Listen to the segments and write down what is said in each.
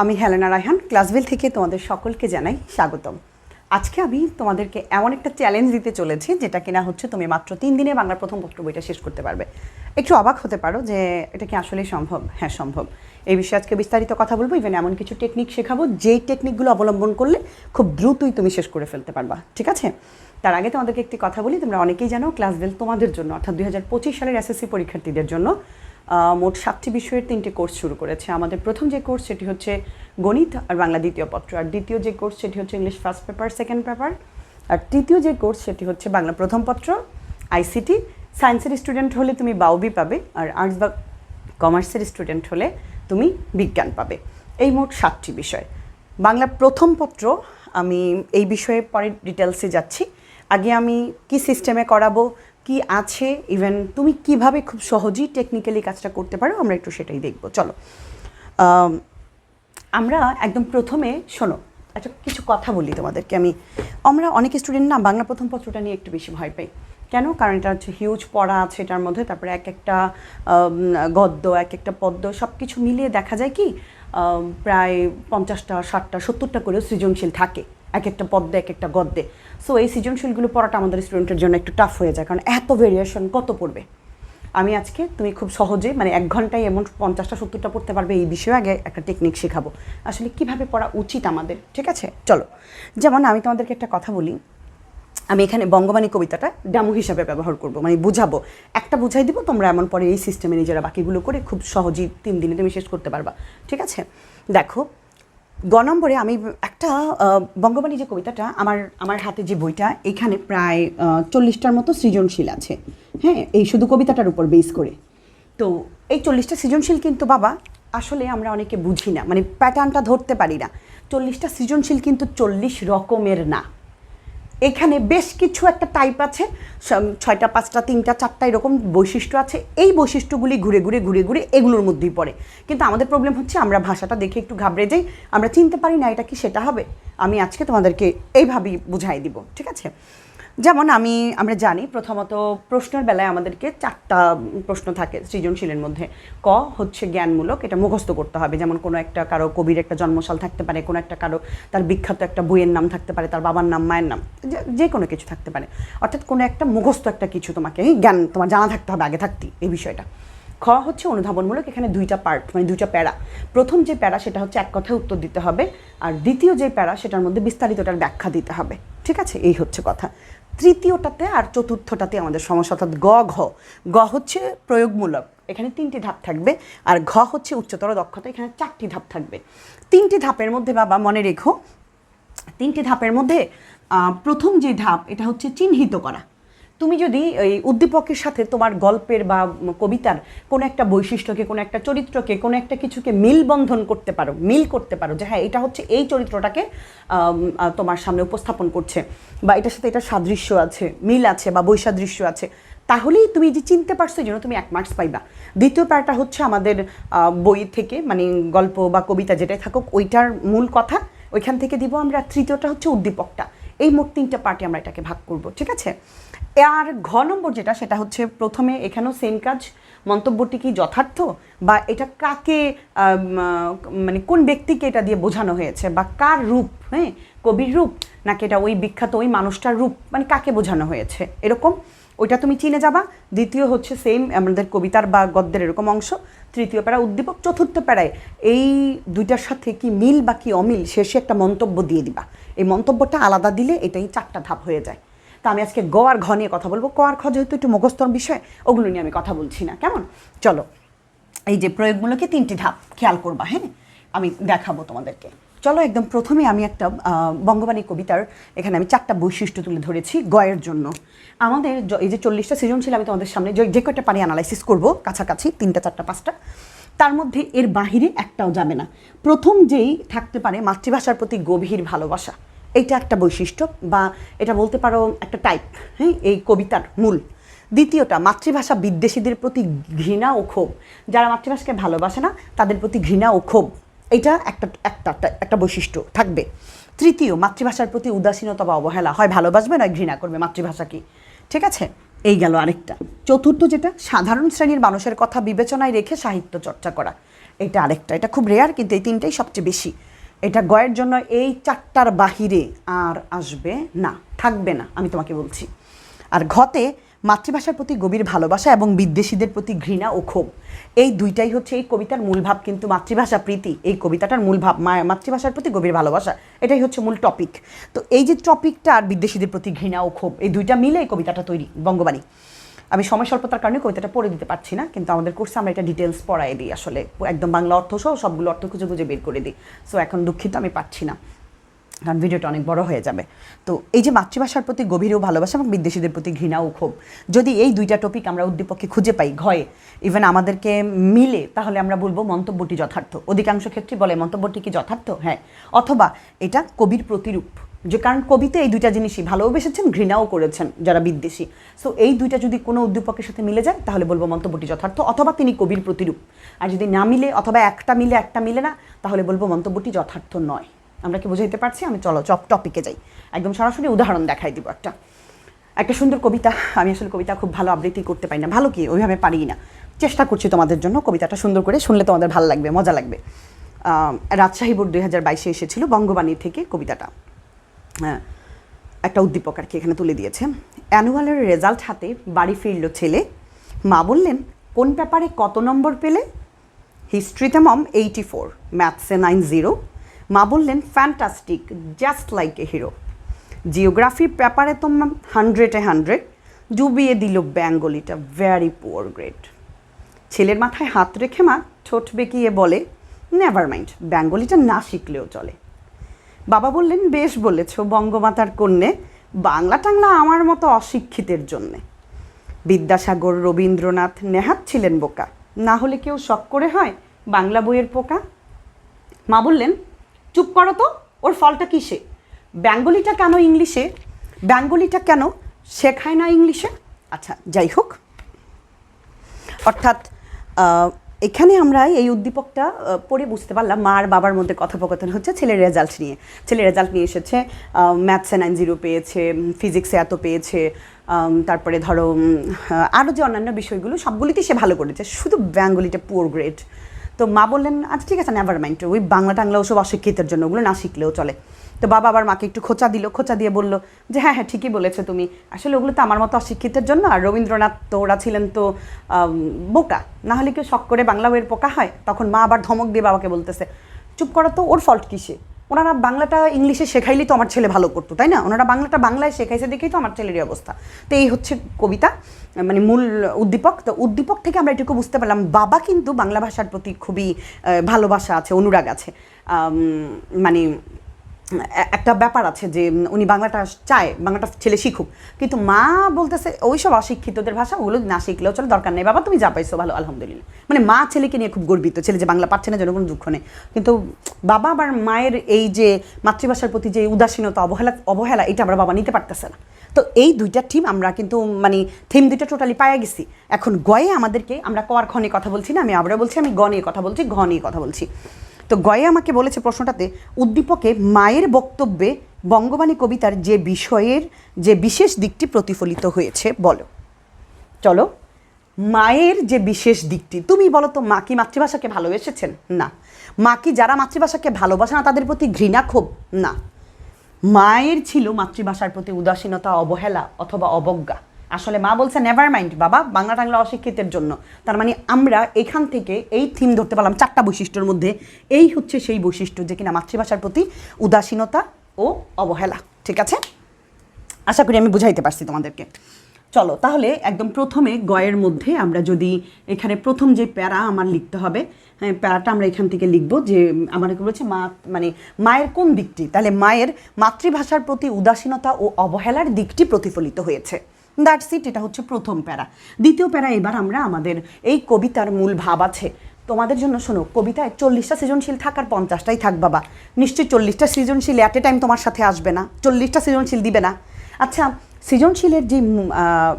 আমি হেলেনা রায়হান, ক্লাসভিল থেকে তোমাদের সকলকে জানাই স্বাগতম। আজকে আমি তোমাদেরকে এমন একটা চ্যালেঞ্জ দিতে চলেছি, যেটা কিনা হচ্ছে তুমি মাত্র তিন দিনে বাংলার প্রথম পত্র বইটা শেষ করতে পারবে। একটু অবাক হতে পারো যে এটা কি আসলেই সম্ভব? হ্যাঁ সম্ভব। এই বিষয়ে আজকে বিস্তারিত কথা বলব ইভেন এমন কিছু টেকনিক শেখাবো, যেই টেকনিকগুলো অবলম্বন করলে খুব দ্রুতই তুমি শেষ করে ফেলতে পারবা, ঠিক আছে? তার আগে তোমাদেরকে একটি কথা বলি, তোমরা অনেকেই জানো, ক্লাসভেল তোমাদের জন্য, অর্থাৎ দুই হাজার পঁচিশ সালের এসএসসি পরীক্ষার্থীদের জন্য মোট সাতটি বিষয়ের তিনটি কোর্স শুরু করেছে। আমাদের প্রথম যে কোর্স সেটি হচ্ছে গণিত আর বাংলা দ্বিতীয় পত্র। আর দ্বিতীয় যে কোর্স সেটি হচ্ছে English first paper second paper আর তৃতীয় যে কোর্স সেটি হচ্ছে বাংলা প্রথম পত্র আইসিটি সায়েন্সের স্টুডেন্ট হলে তুমি বাউবি পাবে আর আর্টস বা কমার্সের স্টুডেন্ট হলে তুমি বিজ্ঞান পাবে। এই মোট সাতটি বিষয়। বাংলা প্রথম পত্র, আমি এই বিষয়ে পরে ডিটেলসে যাচ্ছি। আগে আমি কি সিস্টেমে করাবো কি আছে? ইভেন তুমি কীভাবে খুব সহজেই টেকনিক্যালি কাজটা করতে পারো, আমরা একটু সেটাই দেখব। চলো। আমরা একদম প্রথমে, শোনো, একটা কিছু কথা বলি তোমাদেরকে আমি। আমরা অনেক স্টুডেন্ট না, বাংলা প্রথম পত্রটা নিয়ে একটু বেশি ভয় পাই। কেন? কারণ এটা হচ্ছে হিউজ পড়া আছে এটার মধ্যে, তারপরে এক একটা গদ্য, এক একটা পদ্য সব কিছু মিলিয়ে দেখা যায় কি প্রায় পঞ্চাশটা, ষাটটা, সত্তরটা করেও সৃজনশীল থাকে। এক একটা পদ্মে, এক একটা গদ্যে। সো এই সৃজনশীলগুলো পড়াটা আমাদের স্টুডেন্টের জন্য একটু টাফ হয়ে যায়, কারণ এত ভেরিয়েশন কত পড়বে? আমি আজকে তুমি খুব সহজে মানে এক ঘন্টায় এমন পঞ্চাশটা, সত্তরটা পড়তে পারবে, এই বিষয়ে আগে একটা টেকনিক শেখাবো। আসলে কীভাবে পড়া উচিত আমাদের? ঠিক আছে? চলো। যেমন আমি তোমাদেরকে একটা কথা বলি। আমি এখানে বঙ্গবাণী কবিতাটা ডামু হিসাবে ব্যবহার করব মানে বুঝাবো। একটা বুঝাই দিব, তোমরা এমন পরে এই সিস্টেমে নিজেরা বাকিগুলো করে খুব সহজেই তিন দিনে তুমি শেষ করতে পারবা। ঠিক আছে? দেখো গ নম্বরে আমি একটা বঙ্গবাণী যে কবিতাটা, আমার আমার হাতে যে বইটা, এখানে প্রায় চল্লিশটার মতো সৃজনশীল আছে। হ্যাঁ এই শুধু কবিতাটার উপর বেস করে। তো এই চল্লিশটা সৃজনশীল কিন্তু, বাবা, আসলে আমরা অনেকে বুঝি না মানে প্যাটার্নটা ধরতে পারি না। চল্লিশটা সৃজনশীল কিন্তু চল্লিশ রকমের না। এখানে বেশ কিছু একটা টাইপ আছে ছয়টা, পাঁচটা, তিনটা, চারটা এরকম বৈশিষ্ট্য আছে। এই বৈশিষ্ট্যগুলি ঘুরে ঘুরে ঘুরে ঘুরে এগুলোর মধ্যেই পড়ে। কিন্তু আমাদের প্রবলেম হচ্ছে আমরা ভাষাটা দেখে একটু ঘাবড়ে যাই, আমরা চিনতে পারি না এটা কি সেটা হবে। আমি আজকে তোমাদেরকে এইভাবেই বুঝাই দিব, ঠিক আছে? যেমন আমি, আমরা জানি প্রথমত প্রশ্নের বেলায় আমাদেরকে চারটা প্রশ্ন থাকে সৃজনশীলের মধ্যে। ক হচ্ছে জ্ঞানমূলক, এটা মুখস্থ করতে হবে। যেমন কোনো একটা কারও কবির একটা জন্মসাল থাকতে পারে, কোনো একটা কারও তার বিখ্যাত একটা বইয়ের নাম থাকতে পারে, তার বাবার নাম, মায়ের নাম, যে- কোনো কিছু থাকতে পারে। অর্থাৎ কোনো একটা মুখস্থ একটা কিছু তোমাকে জ্ঞান তোমার জানা থাকতে হবে আগে থাকতেই এই বিষয়টা। খ হচ্ছে অনুধাবনমূলক, এখানে দুইটা পার্ট মানে দুইটা প্যারা। প্রথম যে প্যারা, সেটা হচ্ছে এক কথায় উত্তর দিতে হবে। আর দ্বিতীয় যে প্যারা, সেটার মধ্যে বিস্তারিতটার ব্যাখ্যা দিতে হবে। ঠিক আছে? এই হচ্ছে কথা। তৃতীয়টাতে আর চতুর্থটাতে আমাদের সমস্যা অর্থাৎ গ, ঘ। গ হচ্ছে প্রয়োগমূলক। এখানে তিনটি ধাপ থাকবে। আর ঘ হচ্ছে উচ্চতর দক্ষতা। এখানে চারটি ধাপ থাকবে। তিনটি ধাপের মধ্যে বাবা, মনে রেখো, তিনটি ধাপের মধ্যে প্রথম যে ধাপ, এটা হচ্ছে চিহ্নিত করা। তুমি যদি এই উদ্দীপকের সাথে তোমার গল্পের বা কবিতার কোনো একটা বৈশিষ্ট্যকে, কোনো একটা চরিত্রকে, কোনো একটা কিছুকে মিল বন্ধন করতে পারো, মিল করতে পারো যে হ্যাঁ এটা হচ্ছে এই চরিত্রটাকে তোমার সামনে উপস্থাপন করছে বা এটার সাথে এটা সাদৃশ্য আছে, মিল আছে বা বৈসাদৃশ্য আছে, তাহলেই তুমি যে চিনতে পারছ এই জন্য তুমি এক মার্কস পাইবা। দ্বিতীয় প্যারটা হচ্ছে আমাদের বই থেকে মানে গল্প বা কবিতা যেটাই থাকুক, ওইটার মূল কথা, ওইখান থেকে দিব আমরা, তৃতীয়টা হচ্ছে উদ্দীপকটা। এই মোট তিনটা পার্টে আমরা এটাকে ভাগ করব, ঠিক আছে? আর ঘ নম্বর যেটা, সেটা হচ্ছে প্রথমে এখানেও সেম কাজ, মন্তব্যটি কি যথার্থ? বা এটা কাকে মানে কোন ব্যক্তিকে এটা দিয়ে বোঝানো হয়েছে? বা কার রূপ? হ্যাঁ? কবির রূপ? নাকি এটা ওই বিখ্যাত ওই মানুষটার রূপ? মানে কাকে বোঝানো হয়েছে? এরকম। ওইটা তুমি চিনে যাবা। দ্বিতীয় হচ্ছে সেম আমাদের কবিতার বা গদ্যের এরকম অংশ। তৃতীয় প্যারা উদ্দীপক চতুর্থ প্যারায় এই দুইটার সাথে কি মিল বা কি অমিল, শেষে একটা মন্তব্য দিয়ে দিবা। এই মন্তব্যটা আলাদা দিলে এটাই চারটা ধাপ হয়ে যায়। তা আমি আজকে গ আর ঘ নিয়ে কথা বলব। ক আর খ যেহেতু একটু মুখস্থর বিষয়, ওগুলো নিয়ে আমি কথা বলছি না। কেমন? চলো, এই যে প্রয়োগমূলকে তিনটি ধাপ খেয়াল করবা হ্যাঁ? আমি দেখাবো তোমাদেরকে। চলো, একদম প্রথমে আমি একটা বঙ্গবাণী কবিতার এখানে আমি চারটা বৈশিষ্ট্য তুলে ধরেছি গয়ের জন্য। আমাদের এই যে চল্লিশটা সৃজনশীল আমি তোমাদের সামনে যে- কয়টা পারি অ্যানালাইসিস করব, কাছাকাছি, তিনটা, চারটা, পাঁচটা, তার মধ্যে এর বাহিরে একটাও যাবে না। প্রথম যেই থাকতে পারে মাতৃভাষার প্রতি গভীর ভালোবাসা। এইটা একটা বৈশিষ্ট্য বা এটা বলতে পারো একটা টাইপ হ্যাঁ এই কবিতার মূল। দ্বিতীয়টা, মাতৃভাষা বিদ্বেষীদের প্রতি ঘৃণা ও ক্ষোভ। যারা মাতৃভাষাকে ভালোবাসে না, তাদের প্রতি ঘৃণা ও ক্ষোভ। এটা একটা একটা, একটা- বৈশিষ্ট্য থাকবে। তৃতীয়, মাতৃভাষার প্রতি উদাসীনতা বা অবহেলা। হয় ভালোবাসবে, নয় ঘৃণা করবে মাতৃভাষা কি ঠিক আছে? এই গেল আরেকটা। চতুর্থ যেটা, সাধারণ শ্রেণির মানুষের কথা বিবেচনায় রেখে সাহিত্য চর্চা করা। এটা আরেকটা। এটা খুব রেয়ার কিন্তু এই তিনটাই সবচেয়ে বেশি। এটা গয়ের জন্য এই চারটার বাহিরে আর আসবে না, থাকবে না, আমি তোমাকে বলছি। আর ঘতে মাতৃভাষার প্রতি গভীর ভালোবাসা এবং বিদ্বেষীদের প্রতি ঘৃণা ও ক্ষোভ। এই দুইটাই হচ্ছে এই কবিতার মূল ভাব, কিন্তু মাতৃভাষা প্রীতি, এই কবিতাটার মূল ভাব মাতৃভাষার প্রতি গভীর ভালোবাসা, এটাই হচ্ছে মূল টপিক তো এই যে টপিকটা আর বিদ্বেষীদের প্রতি ঘৃণা ও ক্ষোভ, এই দুইটা মিলে এই কবিতাটা তৈরি, বঙ্গবাণী। আমি সময় স্বল্পতার কারণে কবিতাটা পড়ে দিতে পারছি না, কিন্তু আমাদের কোর্সে আমরা এটা ডিটেলস পড়াই দিই আসলে। একদম বাংলা অর্থ সহ সবগুলো অর্থ খুঁজে খুঁজে বের করে দিই। সো এখন দুঃখিত, আমি পাচ্ছি না। কারণ ভিডিওটা অনেক বড় হয়ে যাবে। তো এই যে মাতৃভাষার প্রতি গভীরও ভালোবাসা এবং বিদেশিদের প্রতি ঘৃণাও ক্ষোভ, যদি এই দুইটা টপিক আমরা উদ্দীপককে খুঁজে পাই ঘয়ে ইভেন আমাদেরকে মিলে, তাহলে আমরা বলব মন্তব্যটি যথার্থ। অধিকাংশ ক্ষেত্রে বলে, মন্তব্যটি কি যথার্থ? হ্যাঁ। অথবা এটা কবির প্রতিরূপ, যে কারণ কবিতে এই দুইটা জিনিসই ভালোবেসেছেন, ঘৃণাও করেছেন যারা বিদ্বেষী। সো এই দুইটা যদি কোনো উদ্দীপকের সাথে মিলে যায়, তাহলে বলব মন্তব্যটি যথার্থ। অথবা তিনি কবির প্রতিরূপ। আর যদি না মিলে, অথবা একটা মিলে একটা মিলে না, তাহলে বলব মন্তব্যটি যথার্থ নয়। আমরা কি বুঝাইতে পারছি? আমি চলো, চপ টপিকে যাই। একদম সরাসরি উদাহরণ দেখাই দিব একটা। একটা সুন্দর কবিতা, আমি আসলে কবিতা খুব ভালো আবৃত্তি করতে পারি না। ভালো কি? ওইভাবে পারি না। চেষ্টা করছি তোমাদের জন্য কবিতাটা সুন্দর করে শুনলে তোমাদের ভালো লাগবে, মজা লাগবে। রাজশাহী বোর্ড দুই হাজার বাইশে এসেছিল বঙ্গবাণী থেকে কবিতাটা। হ্যাঁ একটা উদ্দীপক আর কি এখানে তুলে দিয়েছে। অ্যানুয়ালের রেজাল্ট হাতে বাড়ি ফিরল ছেলে। মা বললেন, কোন পেপারে কত নম্বর পেলে? হিস্ট্রিতে মম এইটি ফোর ম্যাথসে নাইন জিরো মা বললেন fantastic just like a hero geography পেপারে তো হান্ড্রেডে হান্ড্রেড ডুবিয়ে দিল বেঙ্গলিটা ভ্যারি পুয়ার গ্রেড ছেলের মাথায় হাত রেখে মা ঠোঁট বেঁকিয়ে বলে নেভার মাইন্ড বেঙ্গলিটা না শিখলেও চলে। বাবা বললেন, বেশ বলেছ, বঙ্গমাতার কন্যে, বাংলা টাংলা আমার মতো অশিক্ষিতের জন্যে। বিদ্যাসাগর, রবীন্দ্রনাথ, নেহাত ছিলেন বোকা, না হলে কেউ শখ করে হয় বাংলা বইয়ের পোকা? মা বললেন চুপ করো তো, ওর ফলটা কিসে? বেঙ্গলিটা কেন ইংলিশে? বেঙ্গলিটা কেন শেখায় না ইংলিশে? আচ্ছা যাই হোক। অর্থাৎ এখানে আমরা এই উদ্দীপকটা পড়ে বুঝতে পারলাম মা আর বাবার মধ্যে কথোপকথন হচ্ছে ছেলের রেজাল্ট নিয়ে। ছেলের রেজাল্ট নিয়ে এসেছে ম্যাথসে নাইন জিরো পেয়েছে ফিজিক্সে এত পেয়েছে তারপরে ধরো আরও যে অন্যান্য বিষয়গুলো সবগুলিতেই সে ভালো করেছে। শুধু বেঙ্গলিটা পুয়ার গ্রেড তো মা বললেন আচ্ছা ঠিক আছে নেভার মাইন্ড ওই বাংলা টাংলা ওসব অশিক্ষিতের জন্য, ওগুলো না শিখলেও চলে। তো বাবা আবার মাকে একটু খোঁচা দিল, খোঁচা দিয়ে বলল, যে হ্যাঁ হ্যাঁ ঠিকই বলেছ তুমি। আসলে ওগুলো তো আমার মতো অশিক্ষিতের জন্য, আর রবীন্দ্রনাথ তো ওরা ছিলেন তো বোকা। নাহলে কেউ শখ করে বাংলা বইয়ের পোকা হয়? তখন মা আবার ধমক দিয়ে বাবাকে বলতেছে, চুপ করো তো, ওর ফল্ট কিসে? ওনারা বাংলাটা ইংলিশে শেখাইলেই তো আমার ছেলে ভালো করতো, তাই না? ওনারা বাংলাটা বাংলায় শেখাইছে দেখেই তো আমার ছেলেরই অবস্থা। তো এই হচ্ছে কবিতা। মানে মূল উদ্দীপক। তো উদ্দীপক থেকে আমরা এটুকু বুঝতে পারলাম, বাবা কিন্তু বাংলা ভাষার প্রতি খুবই ভালোবাসা আছে, অনুরাগ আছে। মানে একটা ব্যাপার আছে যে, উনি বাংলাটা চায়, বাংলাটা ছেলে শিখুক। কিন্তু মা বলতেছে, ওই সব অশিক্ষিতদের ভাষা, ওগুলো না শিখলেও চলে, দরকার নেই। বাবা, তুমি যা পাইছো, ভালো, আলহামদুলিল্লাহ। মানে মা ছেলেকে নিয়ে খুব গর্বিত, ছেলে যে বাংলা পাচ্ছে না যেন কোনো দুঃখ নেই। কিন্তু বাবা আবার মায়ের এই যে মাতৃভাষার প্রতি যে উদাসীনতা, অবহেলা অবহেলা, এটা আমরা বাবা নিতে পারতেছে না। তো এই দুইটা থিম আমরা কিন্তু মানে থিম দুইটা টোটালি পায়ে গেছি। এখন গয়ে আমাদেরকে, আমরা কর নিয়ে কথা বলছি না, আমি আবারও বলছি, আমি গ নিয়ে কথা বলছি, ঘ নিয়ে কথা বলছি। তো গয়ে আমাকে বলেছে প্রশ্নটাতে, উদ্দীপকে মায়ের বক্তব্যে বঙ্গবাণী কবিতার যে বিষয়ের, যে বিশেষ দিকটি প্রতিফলিত হয়েছে, বলো। চলো, মায়ের যে বিশেষ দিকটি, তুমি বলো তো, মা কি মাতৃভাষাকে ভালোবেসেছেন? না। মা কি যারা মাতৃভাষাকে ভালোবাসে না, তাদের প্রতি ঘৃণা ক্ষোভ? না। মায়ের ছিল মাতৃভাষার প্রতি উদাসীনতা, অবহেলা অথবা অবজ্ঞা। আসলে মা বলছে নেভার মাইন্ড বাবা, বাংলা টাংলা অশিক্ষিতের জন্য। তার মানে আমরা এখান থেকে এই থিম ধরতে পারলাম চারটা বৈশিষ্ট্যের মধ্যে। এই হচ্ছে সেই বৈশিষ্ট্য যে কিনা মাতৃভাষার প্রতি উদাসীনতা ও অবহেলা। ঠিক আছে? আশা করি আমি বুঝাইতে পারছি তোমাদেরকে। চলো, তাহলে একদম প্রথমে গয়ের মধ্যে আমরা যদি এখানে প্রথম যে প্যারা আমার লিখতে হবে হ্যাঁ প্যারাটা আমরা এখান থেকে লিখব যে, আমার বলেছে মা মানে মায়ের কোন দিকটি? তাহলে মায়ের মাতৃভাষার প্রতি উদাসীনতা ও অবহেলার দিকটি প্রতিফলিত হয়েছে। দ্যাটস ইট এটা হচ্ছে প্রথম প্যারা। দ্বিতীয় প্যারা এবার আমরা আমাদের এই কবিতার মূল ভাব আছে। তোমাদের জন্য শোনো, কবিতায় চল্লিশটা সৃজনশীল থাকার পঞ্চাশটাই থাক বাবা। নিশ্চয়ই চল্লিশটা সৃজনশীল অ্যাট এ টাইম তোমার সাথে আসবে না। চল্লিশটা সৃজনশীল দিবে না। আচ্ছা সৃজনশীলের যে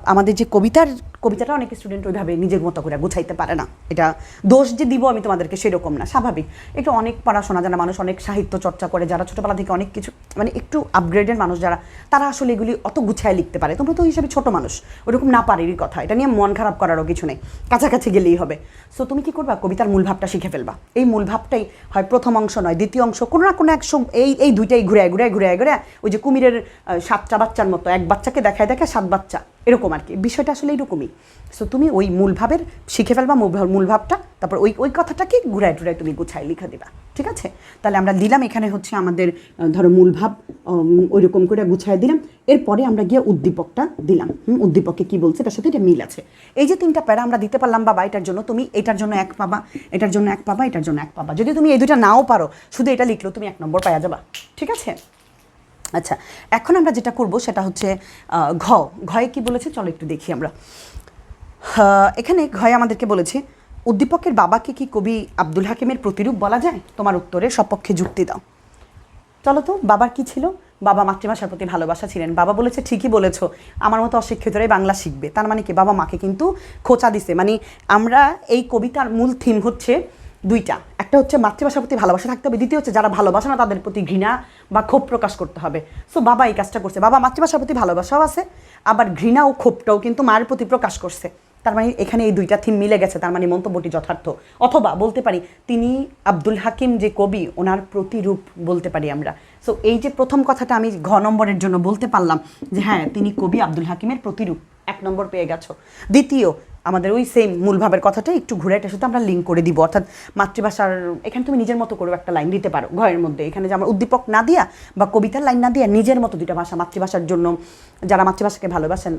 আমাদের যে কবিতার কবিতাটা অনেক স্টুডেন্ট ওইভাবে নিজের মতো করে গুছাইতে পারে না। এটা দোষ যে দিব আমি তোমাদেরকে সেরকম না, স্বাভাবিক। একটু অনেক পড়াশোনা জানা মানুষ অনেক সাহিত্য চর্চা করে, যারা ছোটোবেলা থেকে অনেক কিছু মানে একটু আপগ্রেডেড মানুষ যারা, তারা আসলে এগুলি অত গুছায় লিখতে পারে। তোমরা তো হিসাবে ছোটো মানুষ, ওরকম না পারেরই কথা। এটা নিয়ে মন খারাপ করারও কিছু নেই। কাছাকাছি গেলেই হবে। সো তুমি কি করবা? কবিতার মূল ভাবটা শিখে ফেলবা। এই মূল ভাবটাই হয় প্রথম অংশ নয়, দ্বিতীয় অংশ, কোনো না কোনো এক এই এই দুইটাই ঘুরে ঘুরে ঘুরে ঘুরে ওই যে কুমিরের সাতটা বাচ্চার মতো। এক বাচ্চাকে দেখায় দেখায় সাত বাচ্চা। এরকম আর কি। বিষয়টা আসলে এরকমই। সো তুমি ওই মূলভাবের শিখে ফেলবা মূল ভাব- তারপর ওই ওই কথাটাকে ঘুরায় টুরায় তুমি গুছায় লিখে দিবা। ঠিক আছে? তাহলে আমরা দিলাম এখানে হচ্ছে আমাদের ধরো মূল ভাব ওই রকম করে গুছায় দিলাম। এরপরে আমরা গিয়ে উদ্দীপকটা দিলাম। হুম, কি বলছে? তার সাথে এটা মিল আছে। এই যে তিনটা প্যারা আমরা দিতে পারলাম বাবা এটার জন্য তুমি এটার জন্য এক পাবা এটার জন্য এক পাবা এটার জন্য এক পাবা। যদি তুমি এই দুটা নাও পারো শুধু এটা লিখলো তুমি এক নম্বর পাওয়া যাবা। ঠিক আছে? আচ্ছা এখন আমরা যেটা করব সেটা হচ্ছে ঘ। ঘয়ে কি বলেছে? চলো একটু দেখি আমরা। এখানে ঘয়ে আমাদেরকে বলেছে, উদ্দীপকের বাবাকে কি কবি আব্দুল হাকিমের প্রতিরূপ বলা যায়? তোমার উত্তরে সপক্ষে যুক্তি দাও। চলো তো, বাবার কি ছিল? বাবা মাতৃভাষার প্রতি ভালোবাসা ছিলেন। বাবা বলেছে, ঠিকই বলেছ। আমার মতো অশিক্ষিতরাই বাংলা শিখবে। তার মানে কি, বাবা মাকে কিন্তু খোঁচা দিছে। মানে আমরা এই কবিতার মূল থিম হচ্ছে দুইটা। একটা হচ্ছে মাতৃভাষার প্রতি ভালোবাসা থাকতে হবে। দ্বিতীয় হচ্ছে যারা ভালোবাসে না, তাদের প্রতি ঘৃণা বা ক্ষোভ প্রকাশ করতে হবে। সো বাবা এই কাজটা করছে। বাবা মাতৃভাষার প্রতি ভালোবাসাও আছে, আবার ঘৃণা ও ক্ষোভটাও কিন্তু মায়ের প্রতি প্রকাশ করছে। তার মানে এখানে এই দুইটা থিম মিলে গেছে, তার মানে মন্তব্যটি যথার্থ। অথবা বলতে পারি, তিনি আব্দুল হাকিম যে কবি, ওনার প্রতিরূপ বলতে পারি আমরা। সো এই যে প্রথম কথাটা আমি ঘ নম্বরের জন্য বলতে পারলাম যে হ্যাঁ তিনি কবি আব্দুল হাকিমের প্রতিরূপ, এক নম্বর পেয়ে গেছো। দ্বিতীয়, আমাদের ওই সেম মূলভাবের কথাটা একটু ঘুরে এটার সাথে আমরা লিঙ্ক করে দিব, অর্থাৎ মাতৃভাষার, এখানে তুমি নিজের মতো করেও একটা লাইন দিতে পারো ঘরের মধ্যে। এখানে যে আমার উদ্দীপক না দিয়া বা কবিতার লাইন না দিয়া নিজের মতো দুইটা ভাষা মাতৃভাষার জন্য, যারা মাতৃভাষাকে ভালোবাসেন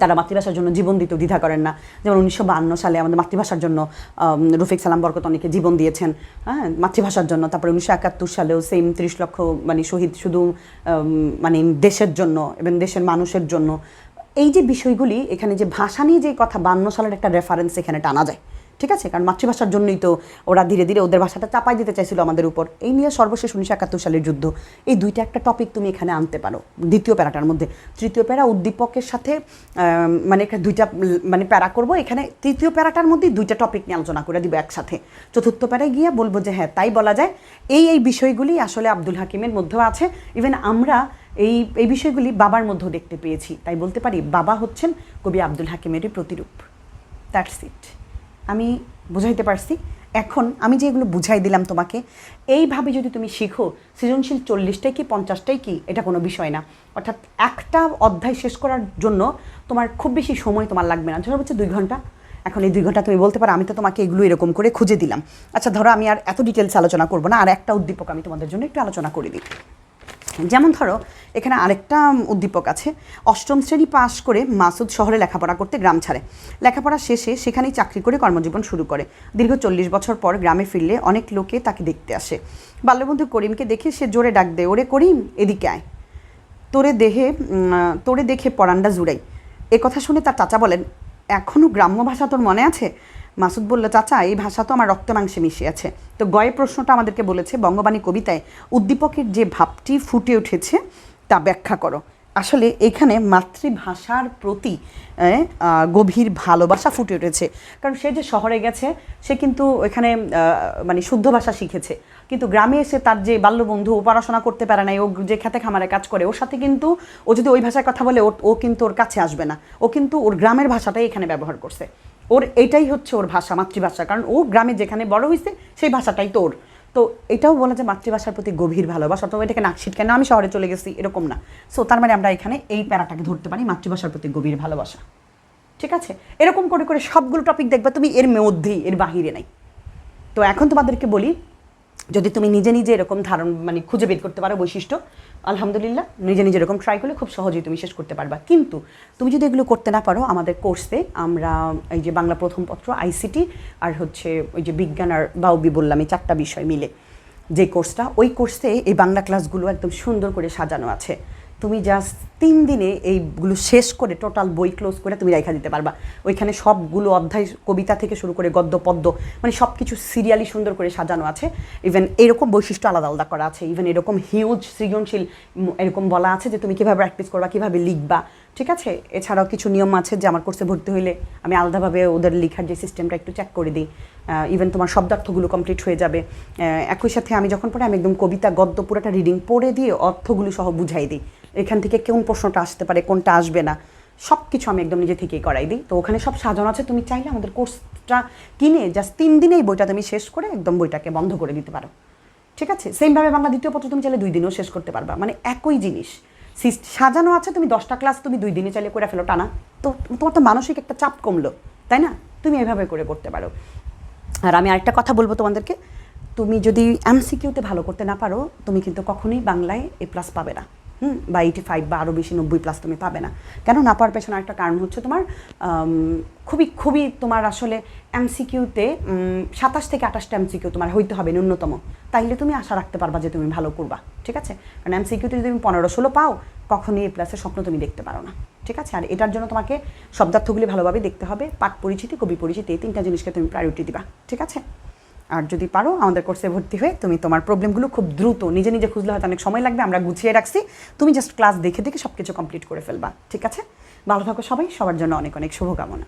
তারা মাতৃভাষার জন্য জীবন দিতে দ্বিধা করেন না। যেমন উনিশশো সালে আমাদের মাতৃভাষার জন্য রফিক সালাম বরকত অনেকে জীবন দিয়েছেন হ্যাঁ মাতৃভাষার জন্য। তারপরে উনিশশো একাত্তর সালেও সেম ত্রিশ লক্ষ মানে শহীদ শুধু মানে দেশের জন্য, এবং দেশের মানুষের জন্য। এই যে বিষয়গুলি, এখানে যে ভাষা নিয়ে যে কথা বান্ন সালের একটা রেফারেন্স এখানে টানা যায়। ঠিক আছে? কারণ মাতৃভাষার জন্যই তো ওরা ধীরে ধীরে ওদের ভাষাটা চাপাই দিতে চাইছিল আমাদের উপর। এই নিয়ে সর্বশেষ উনিশশো একাত্তর সালের যুদ্ধ। এই দুইটা একটা টপিক তুমি এখানে আনতে পারো, দ্বিতীয় প্যারাটার মধ্যে। তৃতীয় প্যারা উদ্দীপকের সাথে মানে দুইটা মানে প্যারা করব। এখানে তৃতীয় প্যারাটার মধ্যে দুইটা টপিক নিয়ে আলোচনা করে দিব একসাথে। চতুর্থ প্যারায় গিয়ে বলব যে হ্যাঁ তাই বলা যায়। এই এই বিষয়গুলি আসলে আব্দুল হাকিমের মধ্যেও আছে। ইভেন আমরা এই এই বিষয়গুলি বাবার মধ্যেও দেখতে পেয়েছি। তাই বলতে পারি, বাবা হচ্ছেন কবি আব্দুল হাকিমেরই প্রতিরূপ। দ্যাটস ইট আমি বুঝাইতে পারছি। এখন আমি যে এগুলো বুঝাই দিলাম তোমাকে, এইভাবে যদি তুমি শিখো, সৃজনশীল চল্লিশটাই কি, পঞ্চাশটাই কি, এটা কোনো বিষয় না। অর্থাৎ একটা অধ্যায় শেষ করার জন্য তোমার খুব বেশি সময় তোমার লাগবে না। হচ্ছে দুই ঘণ্টা। এখন এই দুই ঘণ্টা তুমি বলতে পারো, আমি তো তোমাকে এগুলো এরকম করে খুঁজে দিলাম। আচ্ছা ধরো আমি আর এত ডিটেলস আলোচনা করব না, আর একটা উদ্দীপক আমি তোমাদের জন্য একটু আলোচনা করে দিই। যেমন ধরো, এখানে আরেকটা উদ্দীপক আছে। অষ্টম শ্রেণি পাশ করে মাসুদ শহরে লেখাপড়া করতে গ্রাম ছাড়ে। লেখাপড়া শেষে সেখানেই চাকরি করে কর্মজীবন শুরু করে। দীর্ঘ চল্লিশ বছর পর গ্রামে ফিরলে অনেক লোকে তাকে দেখতে আসে। বাল্যবন্ধু করিমকে দেখে সে জোরে ডাক দেয়, ওরে করিম, এদিকে আয়। তোরে দেহে তোরে দেখে পরান্ডা জুড়াই। এ কথা শুনে তার চাচা বলেন এখনও গ্রাম্য ভাষা তোর মনে আছে? মাসুদ বলল, চাচা, এই ভাষা তো আমার রক্তে মাংসে মিশে আছে তো গয়ে প্রশ্নটা আমাদেরকে বলেছে, বঙ্গবাণী কবিতায়, উদ্দীপকের যে ভাবটি ফুটে উঠেছে, তা ব্যাখ্যা করো। আসলে এখানে মাতৃভাষার প্রতি গভীর ভালোবাসা ফুটে উঠেছে। কারণ সে যে শহরে গেছে, সে কিন্তু এখানে মানে শুদ্ধ ভাষা শিখেছে। কিন্তু গ্রামে এসে তার যে বাল্যবন্ধু, ও পড়াশোনা করতে পারে না ও যে খেতে খামারে কাজ করে, ওর সাথে কিন্তু ও যদি ওই ভাষায় কথা বলে ও কিন্তু ওর কাছে আসবে না। ও কিন্তু ওর গ্রামের ভাষাটাই এখানে ব্যবহার করছে। ওর এটাই হচ্ছে ওর ভাষা, মাতৃভাষা। কারণ ও গ্রামে যেখানে বড় হয়েছে, সেই ভাষাটাই তোর তো এটাও বলা যে মাতৃভাষার প্রতি গভীর ভালোবাসা তো এটাকে নাকশিট কেন আমি শহরে চলে গেছি এরকম না। সো তার মানে আমরা এখানে এই প্যারাটাকে ধরতে পারি, মাতৃভাষার প্রতি গভীর ভালোবাসা। ঠিক আছে? এরকম করে করে সবগুলো টপিক দেখবে তুমি এর মধ্যেই, এর বাহিরে নাই। তো এখন তোমাদেরকে বলি যদি তুমি নিজে নিজে এরকম ধারণ মানে খুঁজে বের করতে পারো বৈশিষ্ট্য, আলহামদুলিল্লাহ, নিজে নিজে এরকম ট্রাই করলে খুব সহজেই তুমি শেষ করতে পারবা। কিন্তু তুমি যদি এগুলো করতে না পারো, আমাদের কোর্সে আমরা এই যে বাংলা প্রথম পত্র আইসিটি আর হচ্ছে ওই যে বিজ্ঞান আর বাউবি বললাম, এই চারটা বিষয় মিলে, যে কোর্সটা ওই কোর্সে এই বাংলা ক্লাসগুলো একদম সুন্দর করে সাজানো আছে। তুমি জাস্ট তিন দিনে এইগুলো শেষ করে টোটাল বই ক্লোজ করে তুমি রেখা দিতে পারবা। ওইখানে সবগুলো অধ্যায় কবিতা থেকে শুরু করে গদ্য, পদ্য মানে সব কিছু সিরিয়ালি সুন্দর করে সাজানো আছে। ইভেন এরকম বৈশিষ্ট্য আলাদা আলাদা করা আছে। ইভেন এরকম হিউজ সৃজনশীল, এরকম বলা আছে যে তুমি কীভাবে প্র্যাকটিস করবা, কীভাবে লিখবা ঠিক আছে? এছাড়াও কিছু নিয়ম আছে যে আমার কোর্সে ভর্তি হইলে আমি আলাদাভাবে ওদের লেখার যে সিস্টেমটা একটু চেক করে দিই। ইভেন তোমার শব্দার্থগুলো কমপ্লিট হয়ে যাবে। একই সাথে আমি যখন পড়ে, আমি একদম কবিতা গদ্য পুরোটা রিডিং পড়ে দিয়ে অর্থগুলো সহ বুঝাই দিই। এখান থেকে কোন প্রশ্নটা আসতে পারে, কোনটা আসবে না সব কিছু আমি একদম নিজে থেকেই করাই দিই। তো ওখানে সব সাজানো আছে, তুমি চাইলে আমাদের কোর্সটা কিনে জাস্ট তিন দিনেই বইটা তুমি শেষ করে একদম বইটাকে বন্ধ করে দিতে পারো। ঠিক আছে? সেমভাবে বাংলা দ্বিতীয় পত্র তুমি চাইলে দুই দিনেও শেষ করতে পারবা। মানে একই জিনিস। সাজানো আছে, তুমি দশটা ক্লাস তুমি দুই দিনে চালিয়ে করে ফেলো, টানা। তো তোমার তো মানসিক একটা চাপ কমলো, তাই না? তুমি এভাবে করে করতে পারো। আর আমি আরেকটা কথা বলব তোমাদেরকে, তুমি যদি এমসিকিউতে ভালো করতে না পারো, তুমি কিন্তু কখনোই বাংলায় এ প্লাস পাবে না। হুম, বা এইটি ফাইভ বা আরও বেশি নব্বই প্লাস তুমি পাবে না। কেন না পাওয়ার পেছনে একটা কারণ হচ্ছে তোমার খুবই খুবই তোমার আসলে এমসিকিউতে সাতাশ থেকে আঠাশটা এমসিকিউ তোমার হইতে হবে ন্যূনতম। তাইলে তুমি আশা রাখতে পারবা যে তুমি ভালো করবা, ঠিক আছে? কারণ এমসিকিউতে যদি তুমি পনেরো ষোলো পাও, কখনই এ প্লাসের স্বপ্ন তুমি দেখতে পারো না, ঠিক আছে? আর এটার জন্য তোমাকে শব্দার্থগুলি ভালোভাবে দেখতে হবে, পাঠ পরিচিতি, কবি পরিচিতি, এই তিনটা জিনিসকে তুমি প্রায়োরিটি দিবা, ঠিক আছে? আর যদি পারো, আমাদের কোর্সে ভর্তি হয়ে তুমি তোমার প্রবলেমগুলো খুব দ্রুত, নিজে নিজে খুঁজলে হয়তো অনেক সময় লাগবে, আমরা গুছিয়ে রাখছি। তুমি জাস্ট ক্লাস দেখে দেখে সব কিছু কমপ্লিট করে ফেলবা, ঠিক আছে? ভালো থাকো সবাই, সবার জন্য অনেক অনেক শুভকামনা।